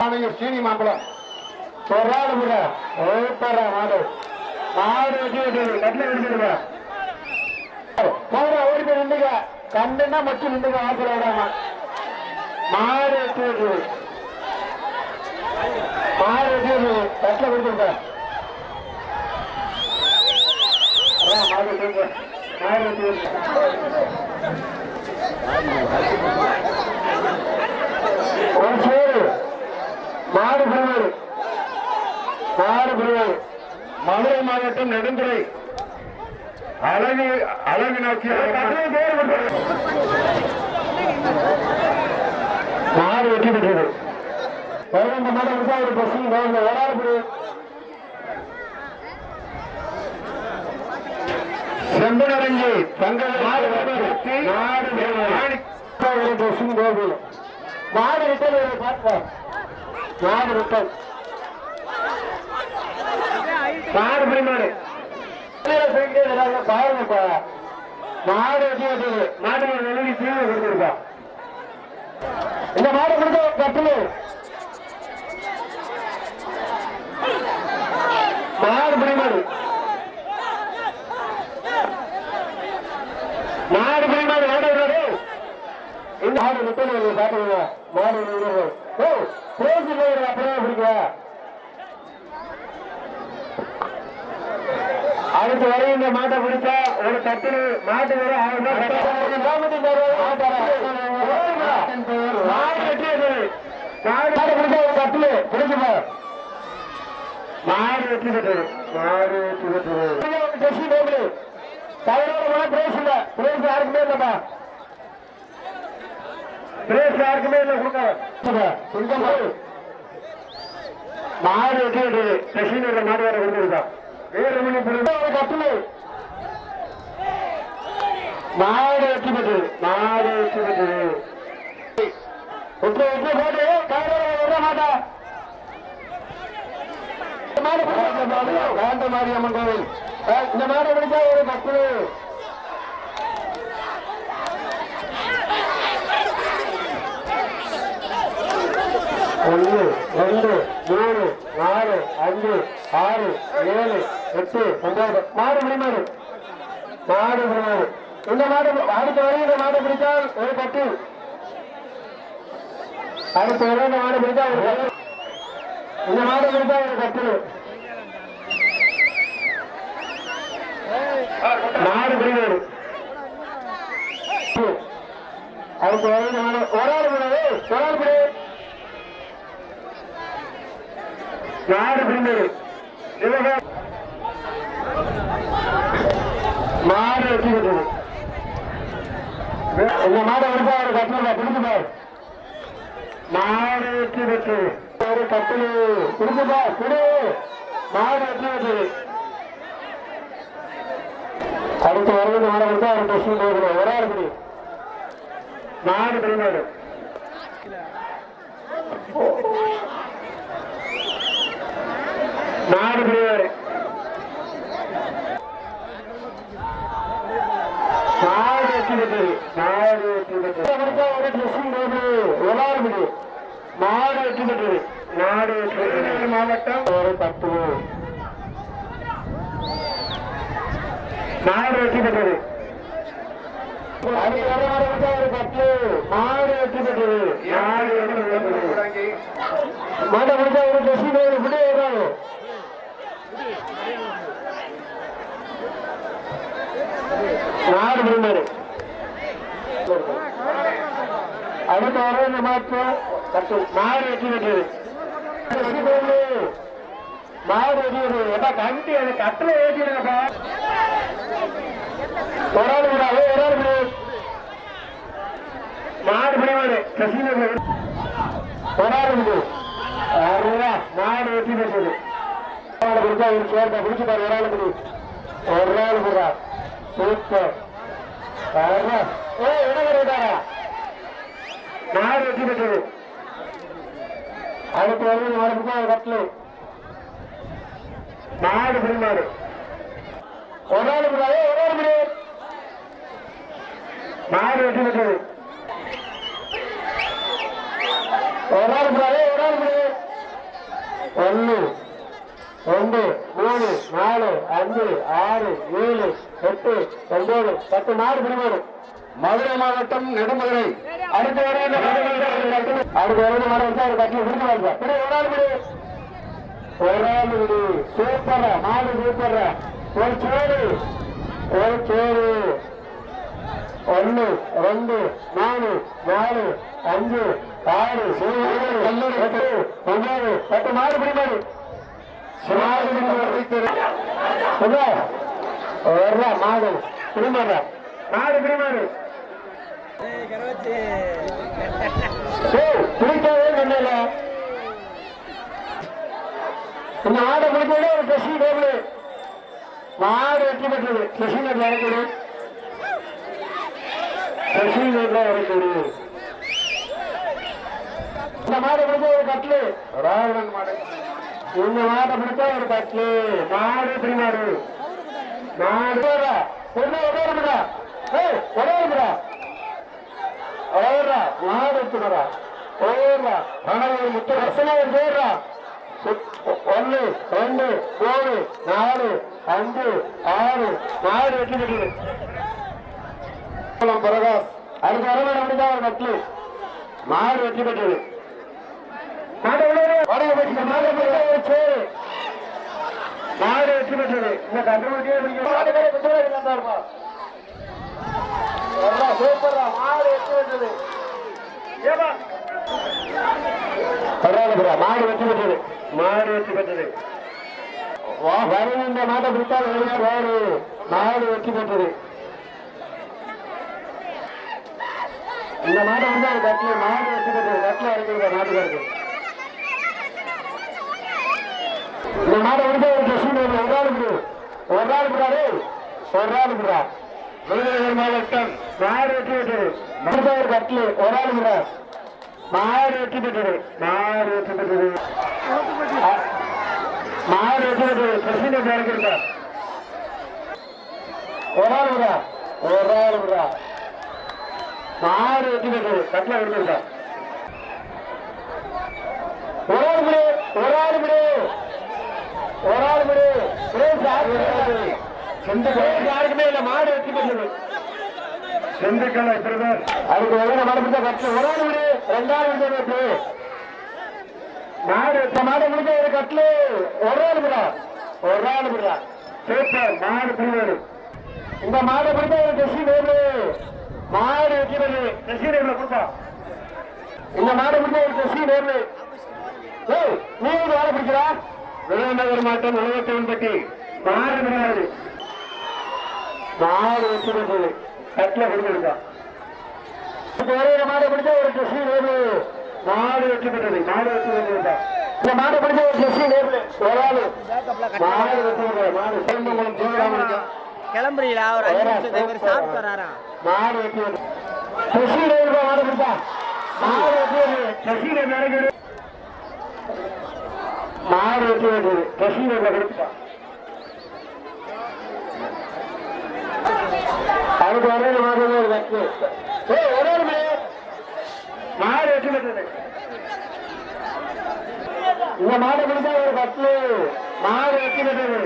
மாணவர் சீனி மாம்பழம் ஒரு ஆள் கூட ஓப்பரா மாடு. மாடு வெட்டி விட்டு கட்டில விடுங்க போற ஓடி போய் நின்றுங்க மட்டும் நின்றுங்க ஆசிரியர் விடாம மாடு விட்டு மாடு விட்டு கட்டில விடுங்க மாடு மாடு விட்டு ஒரு மாடு பிரிவு மாடு பிரிவு மதுரை மாவட்டம் நெடுந்துறை அழகு அழகு நோக்கி மாடு வெற்றி பெற்றது. பதினெண்டு மாடு இருந்தா ஒரு பஸ் வராது செம்பனரங்கி தங்கள் மாடு மாடு ஒரு பார்ப்போம். மாடு ரிட்டன் மாடு பிடிமாடு பாருங்கப்பா மாடு வெட்டி மாடு வெளியே தீவிர கொடுத்துருக்கா. இந்த மாடு கொடுத்த கட்டுலு மாடு பிடிமாடு மாடு பிடிமாடு மாடு இந்த மாடு பாத்துக்கோங்க மாடு ஓ பேசி போயிடுற அப்படியே பிடிக்கல அடுத்து வரை இந்த மாட்டை பிடிச்சா ஒரு தட்டு மாட்டு வர மாடு பிடிச்சா ஒரு தட்டு பிடிச்சுப்பா மாடு வெற்றி பெற்றது மாடு வெற்றி பெற்றது தவறான பிரேஸ் இல்ல. பிரேஸ் யாருக்குமே இல்லப்பா. பிரேஸ் யாருக்குமே இல்ல கொடுக்க சுங்கம் மாடு வெற்றி பெற்றது டெஸ்டி மாடு வேற கொடுத்துருக்கா வீரமணி கட்டுமை. மாடு வெற்றி பெற்றது மாடு வெற்றி பெற்றது ஒற்றை ஒற்றை போட்டு விட மாட்டா. இந்த மாடு வேண்ட மாரியம்மன் கோவில். இந்த மாடு பிடிச்சா ஒரு பத்து. ஒன்று ரெண்டு மூணு நாலு அஞ்சு ஆறு ஏழு எட்டு ஒன்பது. மாடு முடிமாடு மாடு முடிமாடு இந்த மாடு அடுத்த வரை இந்த மாடு பிடித்தால் ஒரு பட்டு அடுத்த வரை இந்த மாடு பிடித்தால் ஒரு பட்டு இந்த மாடு பிடித்தால் ஒரு பட்டு மாடு பிடிமாடு அடுத்த வரை இந்த மாடு ஒரு ஆள் பிடிவு ஒரு ஆள் பிடிவு நாடு பிரிந்தது மாடு வெற்றி இந்த மாடு வருதா ஒரு கட்டில பிடிச்சு பாரு. மாடு வெற்றி ஒரு கட்டில் பிடிச்சு குடு. மாடு வெற்றி பெற்றது அடுத்து வருவது மாடு வருதா அவர் டெஸ்டிங் போகணும் ஒரே இருக்கு மாடு பிரிந்தது நாடு பிரிவாரு நாடு வெற்றி நாடு வெற்றி ஒரு ட்ரெஸ்ஸிங் போது எல்லாரும் நாடு வெற்றி நாடு வெற்றி மாவட்டம். ஒரு பத்து நாடு வெற்றி ஒரு மாடு ஒரு பத்து. நாடு வெற்றி நாடு முடிச்சா ஒரு ட்ரெஸ்ஸிங் போது விட நாடு விரும்பரு அடுத்த வர இந்த மாற்றம் கட்டு. மாடு வெற்றி பெற்றது மாடு வெற்றி பெற்றது. கண்டி அது கட்டில ஏற்றிடுங்கப்பா ஒரு ஆள் விடாது ஒரு ஆள் மாடு பிடிவாடு சசிநகர் ஒரு ஆள் மாடு வெற்றி பெற்றது மாடு பிடிச்சா ஒரு சேர்ந்த பிடிச்சு பாரு ஒரு ஆள் பிடி ஒரு ஆள் விடுறா. சூப்பர். அருவா ஏ இடம் விட்டாரா நாடு வெற்றி பெற்றது? அடுத்து வந்து நாலு பக்கம் ஒரு நாடு பிரிமாடு ஒரு ஆள் விடாது ஒரு ஆள் விடு. நாடு வெற்றி பெற்றது? ஒரு ஆள் விடாது ஒரு ஆள் விடு ஆறு ஏழு எட்டு ஒன்பது பத்து மாடு பிடிமாடு மதுரை மாவட்டம் நெடுமதுரை. அடுத்த வரையில் அடுத்த வரையில் மாடு வச்சா ஒரு கட்டில் கொடுக்க வாங்க பிடி ஒரு ஆள் பிடி சூப்பர் மாடு சூப்பர் ஒரு சோறு. ஒரு சோறு. ஒன்னு ரெண்டு மூணு நாலு அஞ்சு ஆறு ஏழு எட்டு ஒன்பது பத்து மாடு பிடிமாடு மாடு பிடிமாடு மாடு பிடிமாடு பிடிக்கவே சொன்னல இந்த மாடை பிடிக்கவே ஒரு டெஸ்டி டேபிள் மாடு வெற்றி பெற்றது கிருஷ்ணர் இறக்குது கிருஷ்ணர் இறக்குது இந்த மாடு பிடிச்ச ஒரு கட்லு ராவணன் மாடு. இந்த மாட்டை பிடிச்சா ஒரு கட்லு மாடு பிடிமாடு மாடு ஒண்ணு ஒரே இருக்குடா ஏய் ஒரே இருக்குடா ஓடுறா மாடு எடுத்துக்கிறா ஓடுறா பணம் முத்து ஒரு ஓடுறா ஒன்னு ரெண்டு மூணு நாலு அஞ்சு ஆறு. மாடு வெட்டி கட்டுது பிரகாஷ். அடுத்த அரை மணி ஒரு கட்டு மாடு வெட்டி கட்டுது மாடு வடக வச்சு மாடு வெற்றி பெற்றது. இந்த கண்டுபிடிக்கே சூப்பரா மாடு வெற்றி பெற்றது. பரவாயில்ல மாடு வெற்றி பெற்றது. மாடு வெற்றி பெற்றது. இந்த மாட்டை பிடித்தால் வேறு. மாடு வெற்றி பெற்றது. இந்த மாட்டை வந்து அது கட்டில மாடு வெற்றி பெற்றது. கட்டில இருக்கிற நாட்டுக்காருக்கு இந்த வந்து ஒரு டெஸ்ட் ஒரு விடு ஒரு ஆள் விடாரு ஒரு ஆள் விடா விருதுநகர் மாவட்டம். மாடு வெற்றி பெற்றது மருதவர் கட்டில் ஒரு ஆள் விடா மாடு வெற்றி பெற்றது மாடு வெற்றி பெற்றது மாடு வெற்றி பெற்றது பிரசிடண்ட் இறக்கிருக்கா ஒரு ஆள் ஒரு ஆள் விடா மாடு வெற்றி பெற்றது கட்டில விடுந்திருக்கா ஒரு ஆள் விடு ஒரு ஆள் விடு ஒரு ஆள் விடு பிரேஸ் யாருக்கு சொந்த பிரேஸ் யாருக்குமே இல்ல மாடு வெற்றி பெற்றது செந்துக்கலை பிரதர் அதுக்கு எவ்வளவு மாடு பிடிச்சா கட்டு ஒரு ஆள் விடு. ரெண்டாவது விடு மாடு இந்த மாடு முடிஞ்ச ஒரு கட்லு ஒரு ஆள் விடா. ஒரு ஆள் விடா. சூப்பர் மாடு பிரிவாடு இந்த மாடை பிடிச்ச ஒரு டெஸ்டி வேறு மாடு வெற்றி டெஸ்டி கொடுப்பா. இந்த மாடை பிடிச்ச ஒரு டெஸ்டி வேறு ஏய் நீ ஒரு ஆளை பிடிக்கிறா? விருதுநகர் மாவட்டம் உலகத்தவன்பட்டி மாடு கிடையாது மாடு வெற்றி பெற்றது கட்டில கொடுத்துருக்கா. ஒரே மாடு பிடிச்ச ஒரு டெஸ்டி வேறு மாடு வெற்றி பெற்றது. மாடு வெற்றி பெற்றது இந்த மாடு பிடிச்ச ஒரு டெஸ்டி வேறு ஒரு ஆளு மாடு வெற்றி பெற்றது மாடு சிறந்தகுளம் ஜீவராமன் கிளம்புறீங்களா? ஒரு அஞ்சு நிமிஷம் சாப்பிட்டு வராராம் மாடு வெற்றி பெற்றது டெஸ்டி வேறு மாடு பிடிச்சா. மாடு வெற்றி சசியில நடக்குது மாடு வெற்றி பெற்றது அதுக்கு ஒரே மாடு ஒரு வெற்றி ஏய் ஒரே ஒரு மணி மாடு இந்த மாடு முடிஞ்சா ஒரு பத்து மாடு வெற்றி பெற்றது